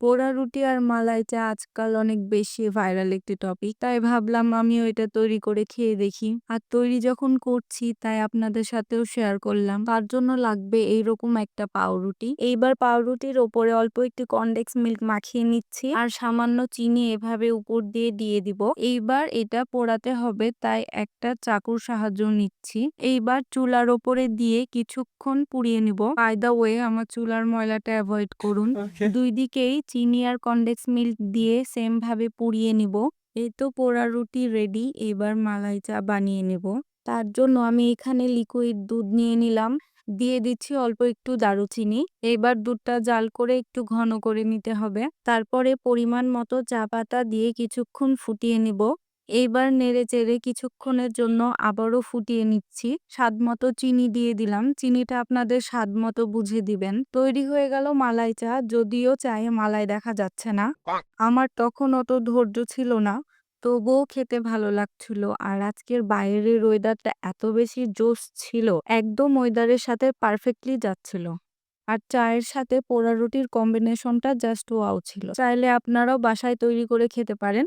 পোড়া রুটি আর মালাই চা আজকাল অনেক বেশি ভাইরাল একটি টপিক তাই ভাবলাম আমিও এটা তৈরি করে খেয়ে দেখি। আর তৈরি যখন করছি তাই আপনাদের সাথেও শেয়ার করলাম। তার জন্য লাগবে এইরকম একটা পাউরুটি। এইবার পাউরুটির ওপরে অল্প একটু কনডেক্স মিল্ক মাখিয়ে নিচ্ছি আর সামান্য চিনি এভাবে উপর দিয়ে দিয়ে দিব। এইবার এটা পোড়াতে হবে তাই একটা চাকুর সাহায্য নিচ্ছি। এইবার চুলার ওপরে দিয়ে কিছুক্ষণ পুড়িয়ে নিব। বাই দা ওয়ে আমার চুলার ময়লাটা অ্যাভয়েড করুন। দুই দিকেই চিনি আর কনডেক্স মিল্ক দিয়ে সেমভাবে পুড়িয়ে নিব। এই তো পোড়া রুটি রেডি এবার মালাই চা বানিয়ে নেব। তার জন্য আমি এখানে লিকুইড দুধ নিয়ে নিলাম। দিয়ে দিচ্ছি অল্প একটু দারুচিনি। এবার দুধটা জাল করে একটু ঘন করে নিতে হবে। তারপরে পরিমাণ মতো চা পাতা দিয়ে কিছুক্ষণ ফুটিয়ে নিব। এইবার নেড়ে চেড়ে কিছুক্ষণের জন্য আবারও ফুটিয়ে নিচ্ছি। স্বাদ মতো চিনি দিয়ে দিলাম। চিনিটা আপনাদের স্বাদ মতো বুঝে দিবেন। তৈরি হয়ে গেল মালাই চা। যদিও চায়ে মালাই দেখা যাচ্ছে না। আমার তখন অত ধৈর্য ছিল না। তবুও খেতে ভালো লাগছিল। আর আজকের বাইরের ওয়েদারটা এত বেশি জোস ছিল। একদম ওয়েদারের সাথে পারফেক্টলি যাচ্ছিল। আর চায়ের সাথে পোড়া রুটির কম্বিনেশনটা জাস্ট ওয়াও ছিল। চাইলে আপনারাও বাসায় তৈরি করে খেতে পারেন।